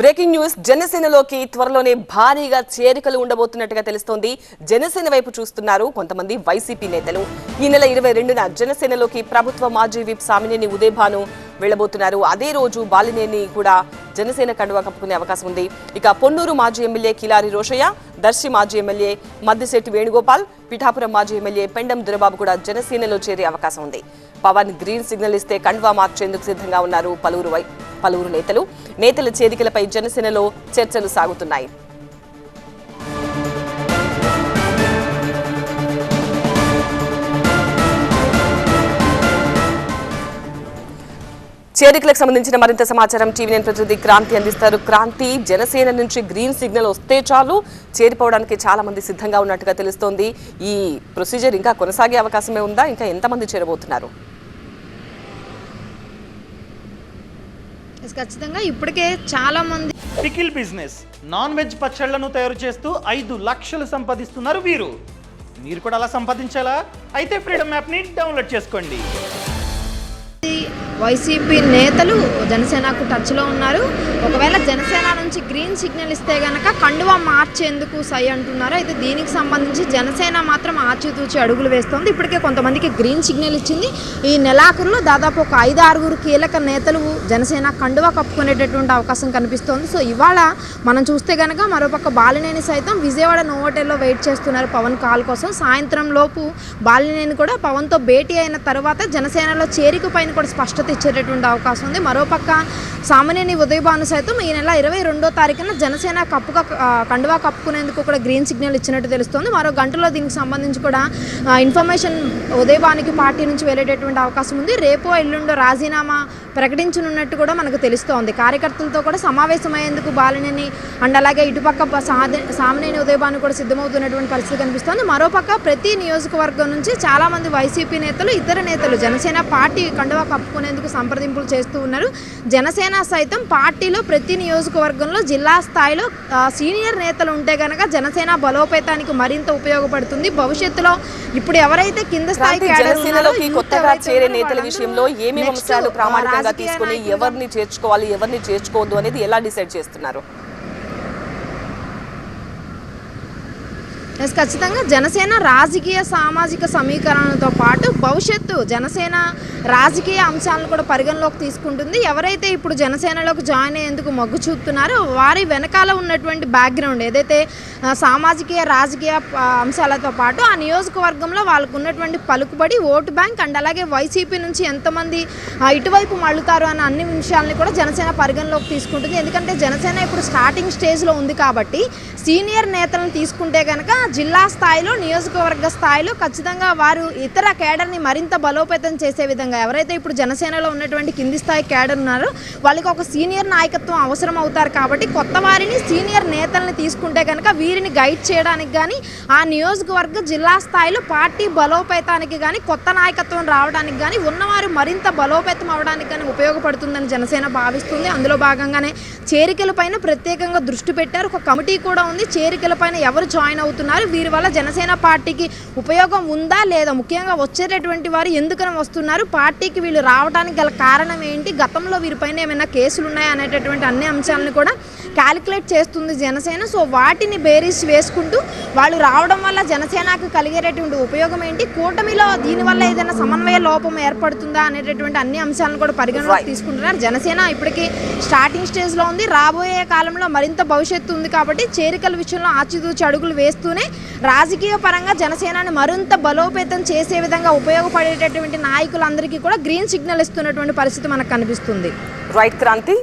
Breaking news జనసేనలోకి త్వరలోనే భారీగా చేరికలు ఉండబోతున్నట్టుగా తెలుస్తోంది. జనసేన వైపు చూస్తున్నారు కొంతమంది వైసీపీ నేతలు. ఈ నెల ఇరవై రెండున జనసేనలోకి ప్రభుత్వ మాజీ విప్ సామినేని ఉదయభాను వెళ్ళబోతున్నారు అదే రోజు బాలినేని కూడా జనసేన కండువా కప్పుకునే అవకాశం ఉంది. ఇక పొన్నూరు మాజీ ఎమ్మెల్యే కిలారి రోషయ్య దర్శి మాజీ ఎమ్మెల్యే మద్దిశెట్టి వేణుగోపాల్ పిఠాపురం మాజీ ఎమ్మెల్యే పెండం దురబాబు కూడా జనసేనలో చేరే అవకాశం ఉంది. పవన్ గ్రీన్ సిగ్నల్ ఇస్తే కండువా మార్చేందుకు సిద్ధంగా ఉన్నారు పలువురు వైపు పలువురు నేతలు నేతల చేరికలపై జనసేనలో చర్చలు సాగుతున్నాయి. చేరికలకు సంబంధించిన మరింత సమాచారం టీవీ నేను ప్రతినిధి క్రాంతి అందిస్తారు. క్రాంతి జనసేన నుంచి గ్రీన్ సిగ్నల్ వస్తే చాలు. చేరిపోవడానికి చాలా మంది సిద్ధంగా ఉన్నట్టుగా తెలుస్తోంది. ఈ ప్రొసీజర్ ఇంకా కొనసాగే అవకాశమే ఉందా? ఇంకా ఎంతమంది చేరబోతున్నారు? ఖచ్చితంగా. ఇప్పటికే చాలా మంది పికిల్ బిజినెస్ నాన్ వెజ్ పచ్చళ్ళను తయారు చేస్తూ ఐదు లక్షలు సంపాదిస్తున్నారు వీరు. మీరు కూడా అలా సంపాదించాలా? అయితే ఫ్రీడమ్ యాప్ని డౌన్లోడ్ చేసుకోండి. వైసీపీ నేతలు జనసేనకు టచ్లో ఉన్నారు. ఒకవేళ జనసేన నుంచి గ్రీన్ సిగ్నల్ ఇస్తే గనక కండువా మార్చేందుకు సై అంటున్నారు అయితే దీనికి సంబంధించి జనసేన మాత్రం ఆచితూచి అడుగులు వేస్తోంది. ఇప్పటికే కొంతమందికి గ్రీన్ సిగ్నల్ ఇచ్చింది. ఈ నెలాఖరులో దాదాపు ఒక ఐదు ఆరుగురు కీలక నేతలు జనసేన కండువా కప్పుకునేటటువంటి అవకాశం కనిపిస్తోంది. సో ఇవాళ మనం చూస్తే గనక మరోపక్క బాలినేని సైతం విజయవాడ నోవోటెల్లో వెయిట్ చేస్తున్నారు పవన్ కాల్ కోసం. సాయంత్రం లోపు బాలినేని కూడా పవన్తో భేటీ అయిన తర్వాత జనసేనలో చేరిక పైన కూడా స్పష్టత ఇచ్చేటటువంటి అవకాశం ఉంది. మరోపక్క సామాన్యని ఉదయభాను సైతం ఈ నెల ఇరవై రెండో తారీఖున జనసేన కప్పుగా కండువా కప్పుకునేందుకు కూడా గ్రీన్ సిగ్నల్ ఇచ్చినట్టు తెలుస్తోంది. మరో గంటలో దీనికి సంబంధించి కూడా ఇన్ఫర్మేషన్ ఉదయభానికి పార్టీ నుంచి వెళ్ళేటటువంటి అవకాశం ఉంది. రేపో ఎల్లుండో రాజీనామా ప్రకటించనున్నట్టు కూడా మనకు తెలుస్తోంది. కార్యకర్తలతో కూడా సమావేశమయ్యేందుకు బాలినేని అండ్ అలాగే ఇటుపక్క సామనేని సాధ- ఉదయభాను కూడా సిద్ధమవుతున్నటువంటి పరిస్థితి కనిపిస్తోంది. మరోపక్క ప్రతి నియోజకవర్గం నుంచి చాలామంది వైసీపీ నేతలు ఇతర నేతలు జనసేన పార్టీ కండువా కప్పుకునేందుకు సంప్రదింపులు చేస్తూ ఉన్నారు. జనసేన సైతం పార్టీలో ప్రతి నియోజకవర్గంలో జిల్లా స్థాయిలో సీనియర్ నేతలు ఉంటే గనక జనసేన బలోపేతానికి మరింత ఉపయోగపడుతుంది. భవిష్యత్తులో ఇప్పుడు ఎవరైతే కింద స్థాయి కొత్తగా చేరే నేతల విషయంలో ఏమేమి అంశాలు ప్రామాణికంగా తీసుకుని ఎవరిని చేర్చుకోవాలి ఎవరిని చేర్చుకోవద్దు అనేది ఎలా డిసైడ్ చేస్తున్నారు? ఎస్ ఖచ్చితంగా జనసేన రాజకీయ సామాజిక సమీకరణలతో పాటు భవిష్యత్తు జనసేన రాజకీయ అంశాలను కూడా పరిగణలోకి తీసుకుంటుంది. ఎవరైతే ఇప్పుడు జనసేనలోకి జాయిన్ అయ్యేందుకు మొగ్గు చూపుతున్నారో వారి వెనకాల ఉన్నటువంటి బ్యాక్గ్రౌండ్ ఏదైతే సామాజిక రాజకీయ అంశాలతో పాటు ఆ నియోజకవర్గంలో వాళ్ళకు ఉన్నటువంటి పలుకుబడి ఓటు బ్యాంక్ అండ్ అలాగే వైసీపీ నుంచి ఎంతమంది ఇటువైపు మళ్ళుతారు అన్న అన్ని విషయాల్ని కూడా జనసేన పరిగణలోకి తీసుకుంటుంది. ఎందుకంటే జనసేన ఇప్పుడు స్టార్టింగ్ స్టేజ్లో ఉంది కాబట్టి సీనియర్ నేతలను తీసుకుంటే కనుక జిల్లా స్థాయిలో నియోజకవర్గ స్థాయిలో ఖచ్చితంగా వారు ఇతర కేడర్ని మరింత బలోపేతం చేసే విధంగా ఎవరైతే ఇప్పుడు జనసేనలో ఉన్నటువంటి కింది స్థాయి కేడర్ ఉన్నారో వాళ్ళకి ఒక సీనియర్ నాయకత్వం అవసరం అవుతారు కాబట్టి కొత్త వారిని సీనియర్ నేతల్ని తీసుకుంటే కనుక వీరిని గైడ్ చేయడానికి కానీ ఆ నియోజకవర్గ జిల్లా స్థాయిలో పార్టీ బలోపేతానికి కానీ కొత్త నాయకత్వం రావడానికి కానీ ఉన్నవారు మరింత బలోపేతం అవడానికి కానీ ఉపయోగపడుతుందని జనసేన భావిస్తుంది. అందులో భాగంగానే చేరికలపైన ప్రత్యేకంగా దృష్టి పెట్టారు. ఒక కమిటీ కూడా ఉంది. చేరికలపైన ఎవరు జాయిన్ అవుతున్నారు? వీరి వల్ల జనసేన పార్టీకి ఉపయోగం ఉందా లేదా? ముఖ్యంగా వచ్చేటటువంటి వారు ఎందుకని వస్తున్నారు? పార్టీకి వీళ్ళు రావడానికి గల కారణం ఏంటి? గతంలో వీరిపైన ఏమైనా కేసులు ఉన్నాయా అనేటటువంటి అన్ని అంశాలను కూడా క్యాలిక్యులేట్ చేస్తుంది జనసేన. సో వాటిని బేరీస్ వేసుకుంటూ వాళ్ళు రావడం వల్ల జనసేనకు కలిగేటటువంటి ఉపయోగం ఏంటి? కూటమిలో దీనివల్ల ఏదైనా సమన్వయ లోపం ఏర్పడుతుందా అనేటటువంటి అన్ని అంశాలను కూడా పరిగణలోకి. తీసుకుంటున్నారు. జనసేన ఇప్పటికీ స్టార్టింగ్ స్టేజ్లో ఉంది. రాబోయే కాలంలో మరింత భవిష్యత్తు ఉంది కాబట్టి చేరికల విషయంలో ఆచితూచి అడుగులు వేస్తూనే రాజకీయ పరంగా జనసేనని మరింత బలోపేతం చేసే విధంగా ఉపయోగపడేటటువంటి నాయకులందరికీ కూడా గ్రీన్ సిగ్నల్ ఇస్తున్నటువంటి పరిస్థితి మనకు కనిపిస్తుంది. రైట్ క్రాంతి